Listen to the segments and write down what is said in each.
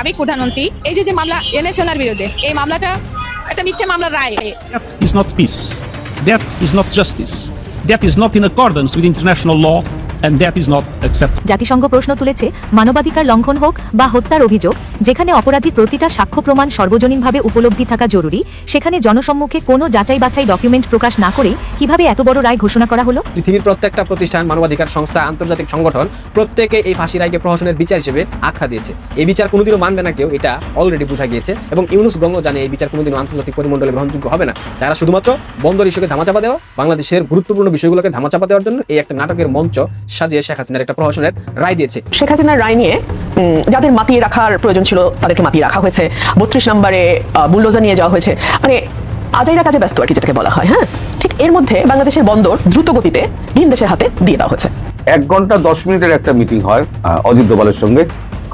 সাবেক প্রধানমন্ত্রী এই যে যে মামলা এনেছে ওনার বিরুদ্ধে এই মামলাটা একটা মিথ্যে মামলার রায়। That is not peace that is not justice that is not in accordance with international law জাতিসংঘ প্রশ্ন তুলেছে মানবাধিকার লঙ্ঘন হোক বা হত্যার অভিযোগ যেখানে অপরাধী প্রতিটা সাক্ষ্য প্রমাণ সর্বজনীনভাবে উপলব্ধি থাকা জরুরি সেখানে জনসম্মুখে কোনো যাচাই বাছাই ডকুমেন্ট প্রকাশ না করে কীভাবে এত বড় রায় ঘোষণা করা হলো? পৃথিবীর প্রত্যেকটা প্রতিষ্ঠান মানবাধিকার সংস্থা আন্তর্জাতিক সংগঠন প্রত্যেকে এই ফাঁসি রায়কে প্রহসনের বিচার হিসেবে আখ্যা দিয়েছে। এই বিচার কোনোদিনও মানবে না কেউ এটা অলরেডি বোঝা গিয়েছে। এবং ইউনুস গঙ্গ জানে এই বিচার কোনোদিনও আন্তর্জাতিক পরিমণ্ডলে গ্রহণযোগ্য হবে না। তারা শুধুমাত্র বন্দর ইস্যুকে ধামাচাপা দেওয়া বাংলাদেশের গুরুত্বপূর্ণ বিষয়গুলোকে ধামাচাপা দেওয়ার জন্য এই একটা নাটকের মঞ্চ সাজিয়ে শেখ হাসিনার একটা প্রহসনের রায় দিয়েছে। শেখ হাসিনার রায় নিয়ে যাদের মাতিয়ে রাখার প্রয়োজন ছিল, তাদেরকে মাতিয়ে রাখা হয়েছে। বত্রিশ নম্বরে বুলডোজার নিয়ে যাওয়া হয়েছে। মানে আজাইরা কাজে ব্যস্ত আর কি যেটাকে বলা হয় হ্যাঁ? ঠিক এর মধ্যে বাংলাদেশের বন্দর দ্রুত গতিতে ভিন দেশের হাতে দিয়ে দেওয়া হয়েছে। এক ঘণ্টা দশ মিনিটের একটা মিটিং হয় অজিত দোভালের সঙ্গে,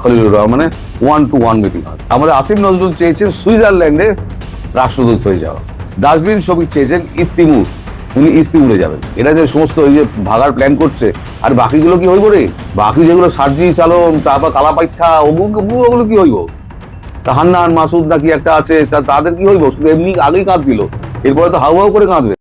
খলিলুর রহমানের ওয়ান টু ওয়ান মিটিং হয়। আমাদের আসিফ নজরুল চেয়েছেন সুইজারল্যান্ডের রাষ্ট্রদূত হয়ে যাওয়া। ডাস্টবিন শফিক চেয়েছেন ইস্তিমুর। উনি ইস্তি উড়ে যাবেন। এটা যে সমস্ত ওই যে ভাগার প্ল্যান করছে, আর বাকিগুলো কি হইব রে? বাকি যেগুলো সার্জি, সালম, তারপর কালাপাইঠা ওগুলো ওগুলো কি হইব? তা হান্নান মাসুদ নাকি একটা আছে তাদের কি হইব? শুধু এমনি আগেই কাঁদছিল। এরপরে তো হাউ হাউ করে কাঁদবে।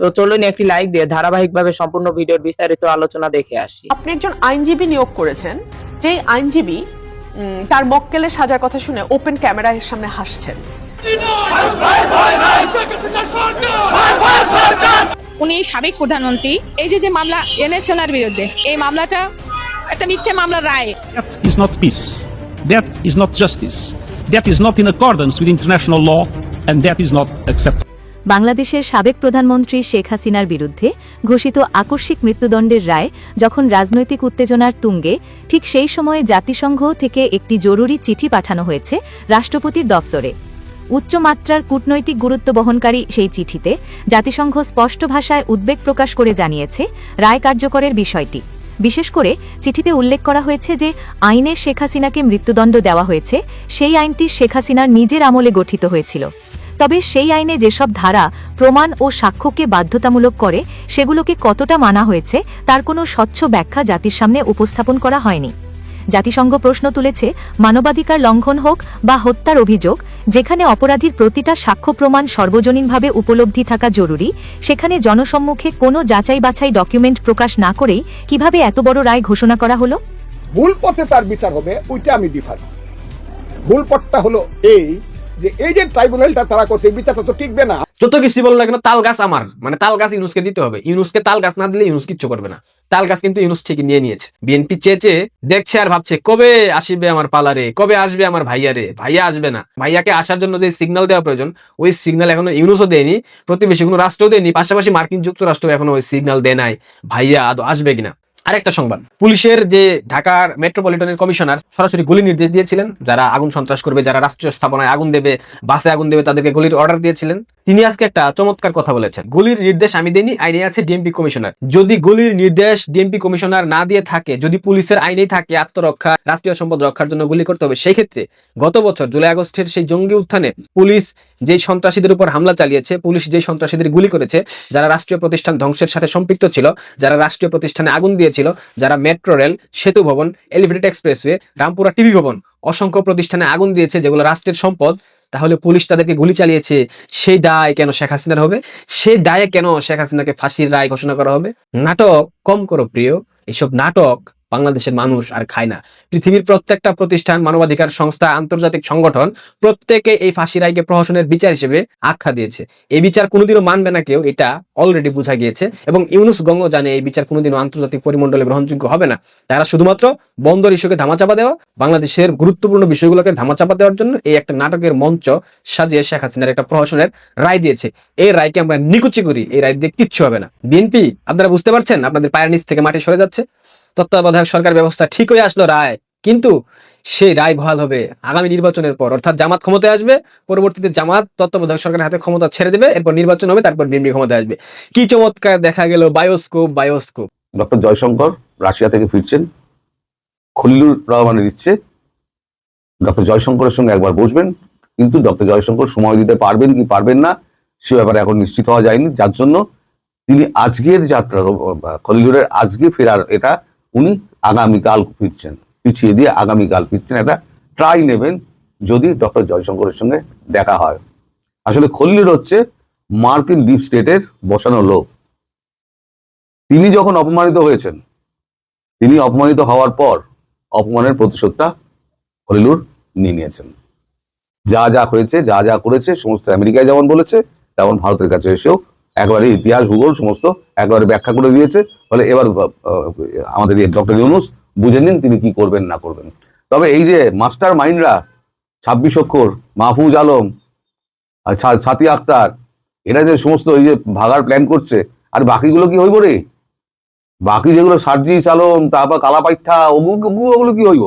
তো চলুন একটি লাইক দিয়ে ধারাবাহিকভাবে সম্পূর্ণ ভিডিওর বিস্তারিত আলোচনা দেখে আসি আপনি একজন আইনজীবী নিয়োগ করেছেন যেই আইনজীবী তার মক্কেলে সাজার কথা শুনে ওপেন ক্যামেরার সামনে হাসছেন উনি সাবেক প্রধানমন্ত্রী এই যে যে মামলা এনেছে ওনার বিরুদ্ধে এই মামলাটা একটা মিথ্যে মামলার রায় That is not peace. That is not justice. That is not in accordance with international law, and that is not acceptable. বাংলাদেশের সাবেক প্রধানমন্ত্রী শেখ হাসিনার বিরুদ্ধে ঘোষিত আকস্মিক মৃত্যুদণ্ডের রায় যখন রাজনৈতিক উত্তেজনার তুঙ্গে, ঠিক সেই সময়ে জাতিসংঘ থেকে একটি জরুরি চিঠি পাঠানো হয়েছে রাষ্ট্রপতির দপ্তরে। উচ্চমাত্রার কূটনৈতিক গুরুত্ব বহনকারী সেই চিঠিতে জাতিসংঘ স্পষ্ট ভাষায় উদ্বেগ প্রকাশ করে জানিয়েছে রায় কার্যকরের বিষয়টি। বিশেষ করে চিঠিতে উল্লেখ করা হয়েছে যে আইনে শেখ হাসিনাকে মৃত্যুদণ্ড দেওয়া হয়েছে, সেই আইনটি শেখ হাসিনার নিজের আমলে গঠিত হয়েছিল। তবে সেই আইনে যেসব ধারা প্রমাণ ও সাক্ষ্যকে বাধ্যতামূলক করে, সেগুলোকে কতটা মানা হয়েছে তার কোনো স্বচ্ছ ব্যাখ্যা জাতির সামনে উপস্থাপন করা হয়নি। জাতিসংঘ প্রশ্ন তুলেছে, মানবাধিকার লঙ্ঘন হোক বা হত্যার অভিযোগ, যেখানে অপরাধীর প্রতিটা সাক্ষ্য প্রমাণ সর্বজনীনভাবে উপলব্ধি থাকা জরুরি, সেখানে জনসম্মুখে কোনো যাচাই বাছাই ডকুমেন্ট প্রকাশ না করেই কীভাবে এত বড় রায় ঘোষণা করা হলো? ভুল পথে তার বিচার হবে, ওইটা আমি ডিফার ভুল পথটা হলো এই যে এই যে ট্রাইব্যুনালটা তারা করছে, এই বিচারটা তো টিকবে না। যত কিছু বলো না কেন তাল গাছ আমার। মানে তাল গাছ ইউনুসকে দিতে হবে। ইউনুসকে তাল গাছ না দিলে ইউনুস কিচ্ছু করবে না। তাল গাছ কিন্তু ইউনুস ঠিকই নিয়ে নিয়েছে। বিএনপি চেয়েছে, দেখছে আর ভাবছে, কবে আসবে আমার পালারে কবে আসবে আমার ভাইয়ারে ভাইয়া আসবে না। ভাইয়াকে আসার জন্য যে সিগন্যাল দেওয়া প্রয়োজন, ওই সিগন্যাল এখনও ইউনুসও দেয়নি। প্রতিবেশী কোনো রাষ্ট্রও দেয়নি। পাশাপাশি মার্কিন যুক্তরাষ্ট্র এখনও ওই সিগন্যাল দেয় নাই। ভাইয়া আদৌ আসবে কিনা? আরেকটা সংবাদ। পুলিশের যে ঢাকার মেট্রোপলিটনের কমিশনার সরাসরি গুলি নির্দেশ দিয়েছিলেন, যারা আগুন সন্ত্রাস করবে, যারা রাষ্ট্রীয় স্থাপনায় আগুন দেবে, বাসে আগুন দেবে, তাদেরকে গুলির অর্ডার দিয়েছিলেন। তিনি আজকে একটা চমৎকার কথা বলেছেন। গুলির নির্দেশ আমি দেইনি, আইনে আছে ডিএমপি কমিশনার। যদি গুলির নির্দেশ ডিএমপি কমিশনার না দিয়ে থাকে, যদি পুলিশের আইনেই থাকে আত্মরক্ষা, রাষ্ট্রীয় সম্পদ রক্ষার জন্য গুলি করতে হবে, সেই ক্ষেত্রে গত বছর জুলাই আগস্টের সেই জঙ্গি উত্থানে পুলিশ যেই সন্ত্রাসীদের উপর হামলা চালিয়েছে, পুলিশ যেই সন্ত্রাসীদের গুলি করেছে, যারা রাষ্ট্রীয় প্রতিষ্ঠান ধ্বংসের সাথে সম্পৃক্ত ছিল, যারা রাষ্ট্রীয় প্রতিষ্ঠানে আগুন দিয়েছিল যারা মেট্রো রেল, সেতু ভবন, এলিভেটেড এক্সপ্রেসওয়ে, রামপুরা টিভি ভবন অসংখ্য প্রতিষ্ঠানে আগুন দিয়েছে, যেগুলো রাষ্ট্রের সম্পদ। তাহলে পুলিশ তাদেরকে গুলি চালিয়েছে, সেই দায় কেন শেখ হাসিনার হবে? সেই দায়ে কেন শেখ হাসিনাকে ফাঁসির রায় ঘোষণা করা হবে? নাটক কম করো প্রিয় এইসব নাটক বাংলাদেশের মানুষ আর খায় না। পৃথিবীর প্রত্যেকটা প্রতিষ্ঠান, মানবাধিকার সংস্থা, আন্তর্জাতিক সংগঠন প্রত্যেকে এই ফাঁসি রায়কে প্রহসনের বিচার হিসেবে আখ্যা দিয়েছে। এই বিচার কোনোদিনও মানবে না কেউ, এটা অলরেডি বোঝা গিয়েছে এবং ইউনুস গঙ্গ জানে এই বিচার কোনোদিনও আন্তর্জাতিক পরিমণ্ডলে গ্রহণযোগ্য হবে না। তারা শুধুমাত্র বন্দর ইস্যুকে ধামাচাপা দেওয়া, বাংলাদেশের গুরুত্বপূর্ণ বিষয়গুলোকে ধামাচাপা দেওয়ার জন্য এই একটা নাটকের মঞ্চ সাজিয়ে শেখ হাসিনার একটা প্রহসনের রায় দিয়েছে। এই রায়কে আমরা নিকুচি করি, এই রায় দিয়ে কিচ্ছু হবে না। বিএনপি, আপনারা বুঝতে পারছেন, আপনাদের পায়ের নিচ থেকে মাটি সরে যাচ্ছে। তত্ত্বাবধায়ক সরকার ব্যবস্থা ঠিক হয়ে আসলো রায়। কিন্তু সেই রায় বহাল হবে আগামী নির্বাচনের পর। অর্থাৎ জামাত ক্ষমতায় আসবে, পরবর্তীতে জামাত তত্ত্বাবধায়ক সরকারের হাতে ক্ষমতা ছেড়ে দেবে, এরপর নির্বাচন হবে, তারপর বিএনপি ক্ষমতায় আসবে। কি চমৎকার দেখা গেল bioscope bioscope. Doctor Jaishankar Russia থেকে ফিরছেন। খলিলুর রহমানের ইচ্ছে। ডক্টর জয়শঙ্করের সঙ্গে একবার বসবেন। কিন্তু ডক্টর জয়শঙ্কর সময় দিতে পারবেন কি পারবেন না, সে ব্যাপারে এখন নিশ্চিত হওয়া যায়নি। যার জন্য তিনি আজকের যাত্রা, খলিলুরের আজকে ফেরার এটা উনি আগামীকাল ফিরছেন, পিছিয়ে দিয়ে আগামীকাল ফিরছেন। একটা ট্রাই নেবেন যদি ডক্টর জয়শঙ্করের সঙ্গে দেখা হয়। আসলে খলিলুর হচ্ছে মার্কিন ডিপ স্টেটের বসানো লোক। তিনি যখন অপমানিত হয়েছেন, তিনি অপমানিত হওয়ার পর অপমানের প্রতিশোধটা হলিলুর নিয়ে নিয়েছেন। যা যা হয়েছে, যা যা করেছে, সমস্ত আমেরিকায় যেমন বলেছে, তেমন ভারতের কাছে এসেও একবারে ইতিহাস, ভূগোল, সমস্ত একবারে ব্যাখ্যা করে দিয়েছে। ফলে এবার আমাদের ডক্টর ইউনুস বুঝে নিন তিনি কি করবেন, না করবেন। তবে এই যে মাস্টার মাইন্ডরা, ছাব্বিশ অক্ষর, মাহফুজ আলম ছাতি আক্তার, এরা যে সমস্ত এই যে ভাগার প্ল্যান করছে, আর বাকিগুলো কি হইব রে? বাকি যেগুলো সার্জিস আলম, তারপর কালাপাইঠা, ওগুলো কি হইব?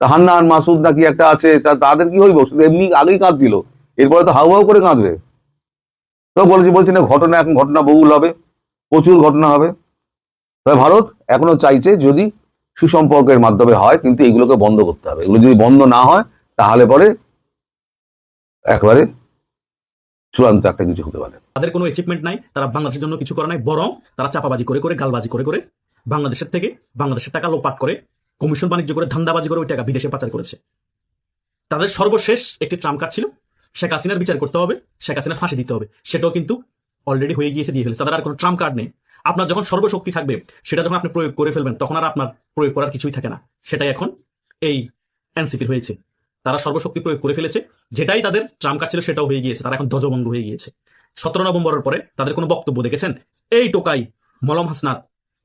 হান্নান মাসুদ নাকি একটা আছে তাদের কি হইব? শুধু এমনি আগেই কাঁদছিল। এরপরে তো হাউ হাউ করে কাঁদবে। তো বলছি বলছি, না, ঘটনা এখন ঘটনা বহুল হবে, প্রচুর ঘটনা হবে। তবে ভারত এখনও চাইছে যদি সুসম্পর্কের মাধ্যমে হয়, কিন্তু এগুলোকে বন্ধ করতে হবে। এগুলো যদি বন্ধ না হয়, তাহলে পরে একবারে চূড়ান্ত একটা কিছু হতে পারে। তাদের কোনো অ্যাচিভমেন্ট নাই, তারা বাংলাদেশের জন্য কিছু করে নাই, বরং তারা চাপাবাজি করে করে, গালবাজি করে করে বাংলাদেশের থেকে বাংলাদেশের টাকা লোপাট করে, কমিশন বাণিজ্য করে, ধান্দাবাজি করে, ওই টাকা বিদেশে পাচার করেছে। তাদের সর্বশেষ একটি ট্রাম্প কার্ড ছিল শেখ হাসিনার বিচার করতে হবে, শেখ হাসিনার ফাঁসি দিতে হবে। সেটাও কিন্তু অলরেডি হয়ে গিয়েছে, দিয়ে ফেলেছে। তাদের আর কোনো ট্রাম্প কার্ড নেই। আপনার যখন সর্বশক্তি থাকবে, সেটা যখন আপনি প্রয়োগ করে ফেলবেন, তখন আর আপনার প্রয়োগ করার কিছুই থাকে না। সেটাই এখন এই এনসিপির হয়েছে। তারা সর্বশক্তি প্রয়োগ করে ফেলেছে। যেটাই তাদের ট্রাম্প কার্ড ছিল, সেটাও হয়ে গিয়েছে। তারা এখন ধ্বজভঙ্গ হয়ে গিয়েছে। সতেরো নভেম্বরের পরে তাদের কোনো বক্তব্য দেখেছেন? এই টোকাই মলম হাসনাত,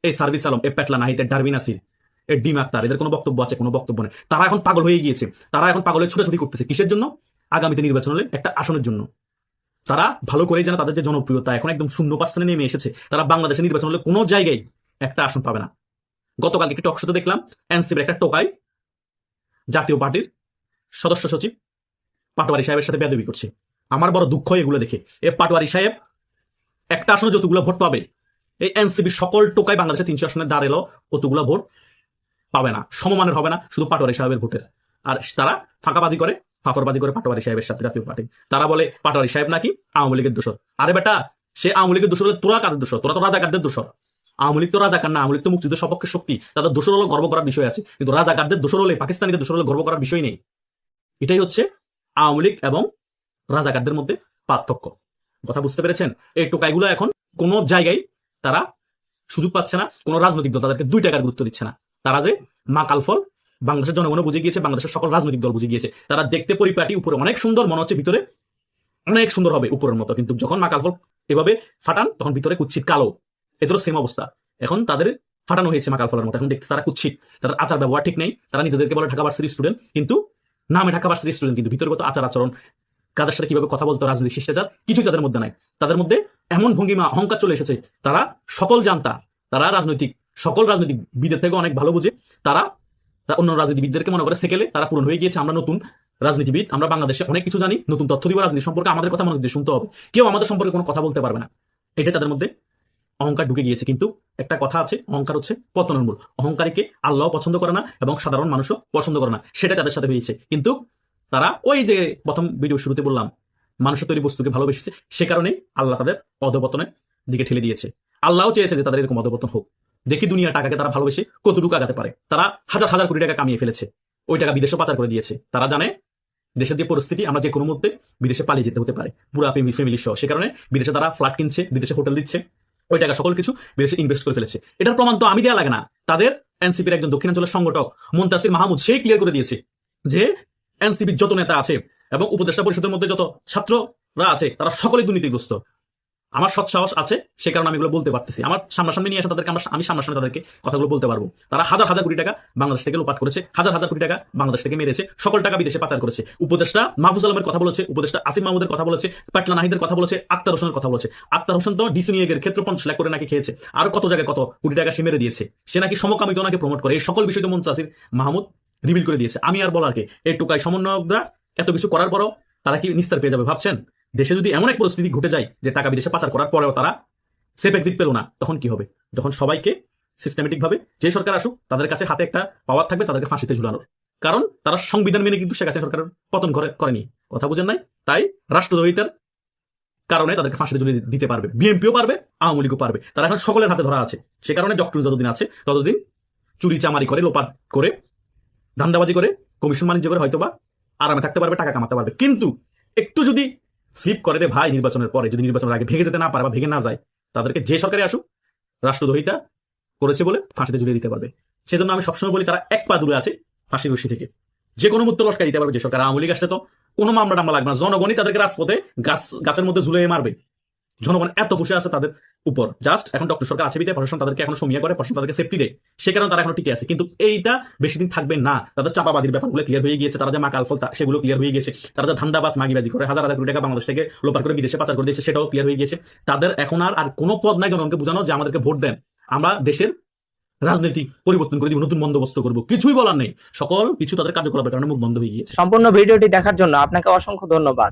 এই সার্ভিস আলম এ পেটলা নাহিতে ডারবিন আসির এ ডিম আক্তার, এদের কোনো বক্তব্য আছে? কোনো বক্তব্য নেই। তারা এখন পাগল হয়ে গিয়েছে। তারা এখন পাগলের ছোটাছুটি করতেছে। কিসের জন্য? আগামীতে নির্বাচন হলে একটা আসনের জন্য। তারা ভালো করেই জানে তাদের যে জনপ্রিয়তা, এখন একদম শূন্য পার্সেন্টে নেমে এসেছে। তারা বাংলাদেশে নির্বাচন হলে কোনো জায়গায় একটা আসন পাবে না। গতকালকে একটি টকশোতে দেখলাম, এনসিপির একটা টোকাই জাতীয় পার্টির সদস্য সচিব পাটোয়ারি সাহেবের সাথে বেদবি করছে। আমার বড় দুঃখ এগুলো দেখে। এ পাটোয়ারি সাহেব একটা আসনে যতগুলো ভোট পাবে, এই এনসিপি সকল টোকায় বাংলাদেশে তিনশো আসনে দাঁড়াল, অতগুলো ভোট পাবে না। সমমানের হবে না শুধু পাটোয়ারি সাহেবের ভোটের। আর তারা ফাঁকাবাজি করে ফাফরবাজি করে পাটোয়ারি সাহেবের সাথে জাতীয় পার্টি। তারা বলে, পাটোয়ারি সাহেব নাকি আওয়ামী লীগের দোষর? আরে বেটা, সে আওয়ামী লীগের দোষর তোরা কাদের দোষর? তোরা তো রাজাকারদের দোষর। আওয়ামী লীগ তো রাজাকার না, আওয়ামী লীগ তো মুক্তিযুদ্ধ সপক্ষে শক্তি। তাদের দোষর হলো গর্ব করার বিষয় আছে। কিন্তু রাজাকারদের দোষর হলে, পাকিস্তানিদের দোষর হলে গর্ব করার বিষয় নেই। এটাই হচ্ছে আওয়ামী লীগ এবং রাজাকারদের মধ্যে পার্থক্য। কথা বুঝতে পেরেছেন? এই টোকাইগুলো এখন কোনো জায়গায় তারা সুযোগ পাচ্ছে না, কোনো রাজনৈতিক দল তাদেরকে দুই টাকার গুরুত্ব দিচ্ছে না। তারা যে মা কালফল বাংলাদেশের জনগণও বুঝে গিয়েছে, বাংলাদেশের সকল রাজনৈতিক দল বুঝে গিয়েছে। তারা দেখতে পরিপাটি, উপরে অনেক সুন্দর, মনে হচ্ছে ভিতরে অনেক সুন্দর হবে উপরের মতো। কিন্তু যখন মা কালফল এভাবে ফাটান, তখন ভিতরে কুচ্ছিত কালো। এদেরও সেম অবস্থা। এখন তাদের ফাটানো হয়েছে মা কালফলের মতো। এখন দেখতে তারা কুচ্ছিত তাদের আচার ব্যবহার ঠিক নেই। তারা নিজেদেরকে বলে ঢাকা ভার্সিটি স্টুডেন্ট কিন্তু নামে ঢাকা ভার্সিটি স্টুডেন্ট কিন্তু ভিতরে কত আচার আচরণ, কাদের সাথে কীভাবে কথা বলতো, রাজনৈতিক শিষ্টাচার, কিছুই তাদের মধ্যে নাই। তাদের মধ্যে এমন ভঙ্গিমা, অহংকার চলে এসেছে। তারা সকল জানতা, তারা রাজনৈতিক, সকল রাজনৈতিক বিদের থেকে অনেক ভালো বুঝে। তারা অন্য রাজনীতিবিদদেরকে মনে করে সেকেলে তারা পূরণ হয়ে গিয়েছে, আমরা নতুন রাজনীতিবিদ, আমরা বাংলাদেশে অনেক কিছু জানি, নতুন তথ্য দিব, রাজনীতি সম্পর্কে আমাদের কথা মনোযোগ দিয়ে শুনতে হবে। কেউ আমাদের সম্পর্কে কোনো কথা বলতে পারবে না। এটা তাদের মধ্যে অহংকার ঢুকে গিয়েছে। কিন্তু একটা কথা আছে, অহংকার হচ্ছে পতনের মূল। অহংকারীকে আল্লাহ পছন্দ করে না এবং সাধারণ মানুষও পছন্দ করে না। সেটা তাদের সাথে হয়েছে। কিন্তু তারা ওই যে প্রথম ভিডিও শুরুতে বললাম, মানুষের তৈরি বস্তুকে ভালোবেসেছে, সে কারণেই আল্লাহ তাদের অধপতনের দিকে ঠেলে দিয়েছে। আল্লাহও চেয়েছে যে তাদের এরকম অধপতন হোক। দেখি দুনিয়া টাকাকে তারা ভালোবেসে কতটুকু আগাতে পারে? তারা হাজার হাজার কোটি টাকা কামিয়ে ফেলেছে। ওই টাকা বিদেশে পাচার করে দিয়েছে। তারা জানে দেশের যে পরিস্থিতি, আমরা যে কোনো মুহূর্তে বিদেশে পালিয়ে যেতে হতে পারে। পুরো ফ্যামিলি সহ। সে কারণে বিদেশে তারা ফ্ল্যাট কিনছে, বিদেশে হোটেল দিচ্ছে। ওই টাকা সকল কিছু বিদেশে ইনভেস্ট করে ফেলেছে। এটার প্রমাণ তো আমি দেওয়া লাগে না। তাদের এনসিপির একজন দক্ষিণাঞ্চলের সংগঠক মুন্তাসির মাহমুদ, সেই ক্লিয়ার করে দিয়েছে যে এনসিপির যত নেতা আছে এবং উপদেষ্টা পরিষদের মধ্যে যত ছাত্ররা আছে, তারা সকলেই দুর্নীতিগ্রস্ত। আমার সৎ সাহস আছে, সে কারণে আমি এগুলো বলতে পারতেছি। আমার সামনাসামনি নিয়ে আসা তাদেরকে আমরা আমি সামনাসামনি তাদেরকে কথাগুলো বলতে পারব। তারা হাজার হাজার কোটি টাকা বাংলাদেশ থেকে লোপাট করেছে, হাজার হাজার কোটি টাকা বাংলাদেশ থেকে মেরেছে, সকল টাকা বিদেশে পাচার করেছে। উপদেষ্টা মাহফুজ আলমের কথা বলেছে, উপদেষ্টা আসিম মাহমুদের কথা বলেছে, পাটলা নাহিদের কথা বলেছে, আক্তার হোসেনের কথা বলেছে। আক্তার হোসেন তো ডিসি নিয়োগের ক্ষেত্রে পঞ্চাশ লাখ করে নাকি খেয়েছে। আর কত জায়গায় কত কোটি টাকা সে মেরে দিয়েছে। সে নাকি সমকামিত নাকি প্রমোট করে। এই সকল বিষয় তো মঞ্চাসির মাহমুদ রিভিল করে দিয়েছে। আমি আর বলার কে? এই টোকাই সমন্বয়করা এত কিছু করার পরও তারা কি নিস্তার পেয়ে যাবে ভাবছেন? দেশে যদি এমন এক পরিস্থিতি ঘটে যায় যে টাকা বিদেশে পাচার করার পরেও তারা সেফ এক্সিট পেল না, তখন কি হবে? যখন সবাইকে সিস্টেমেটিক ভাবে যে সরকার আসুক, তাদের কাছে হাতে একটা পাওয়ার থাকবে, তাদেরকে ফাঁসিতে ঝুলানোর। কারণ তারা সংবিধান মেনে কিন্তু শেখ হাসিনা সরকারের পতন করে করেনি। কথা বুঝেন নাই? তাই রাষ্ট্রদ্রোহিতার কারণে তাদেরকে ফাঁসিতে ঝুলিয়ে দিতে পারবে। বিএনপিও পারবে, আওয়ামী লীগও পারবে। তারা এখন সকলের হাতে ধরা আছে। সে কারণে ডক্টর যতদিন আছে। ততদিন চুরি চামারি করে, লোপাট করে, ধান্দাবাজি করে, কমিশন বাণিজ্য করে হয়তোবা আরামে থাকতে পারবে, টাকা কামাতে পারবে। কিন্তু একটু যদি স্লিপ করে রে ভাই নির্বাচনের পরে, যদি নির্বাচনের আগে ভেঙে যেতে না পারে বা ভেঙে না যায়, তাদেরকে যে সরকারে আসুক রাষ্ট্রদ্রোহিতা করেছে বলে ফাঁসিতে ঝুলিয়ে দিতে পারবে। সেজন্য আমি সবসময় বলি, তারা এক পা দূরে আছে ফাঁসির রশি থেকে। যে কোনো মুক্ত লটকা দিতে পারবে, যে সরকার আওয়ামী লীগ আসলে তো কোনো মামলা টামলা লাগবে না। জনগণই তাদেরকে রাজপথে গাছ, গাছের মধ্যে ঝুলিয়ে মারবে। জনগণ এত খুশি আছে তাদের উপর। জাস্ট এখন ডক্টর সরকার আছে বিতে প্রশাসন তাদেরকে এখন সমিয়া করে, প্রশাসন তাদেরকে সেফটি দেয়। সে কারণে তারা এখন টিকে আছে। কিন্তু এইটা বেশি দিন থাকবে না। তাদের চাপাবাজির ব্যাপারগুলো ক্লিয়ার হয়ে গিয়েছে। তারা যে মাকাল ফল সেগুলো ক্লিয়ার হয়ে গেছে তারা যে ধান্দাবাজ, মাগিবাজি করে, হাজার হাজার কোটি টাকা বাংলাদেশ থেকে লোপার করে বিদেশে পাচার করে দিয়েছে, সেটাও ক্লিয়ার হয়ে গিয়েছে। তাদের এখন আর আর কোনো পদ নাই জনগণকে বোঝানো যে আমাদেরকে ভোট দেন। আমরা দেশের রাজনীতি পরিবর্তন করে দিব, নতুন বন্দোবস্ত করব। কিছুই বলার নেই। সকল কিছু তাদের কার্যকলাপের কারণে মুখ বন্ধ হয়ে গিয়েছে। সম্পূর্ণ ভিডিওটি দেখার জন্য আপনাকে অসংখ্য ধন্যবাদ।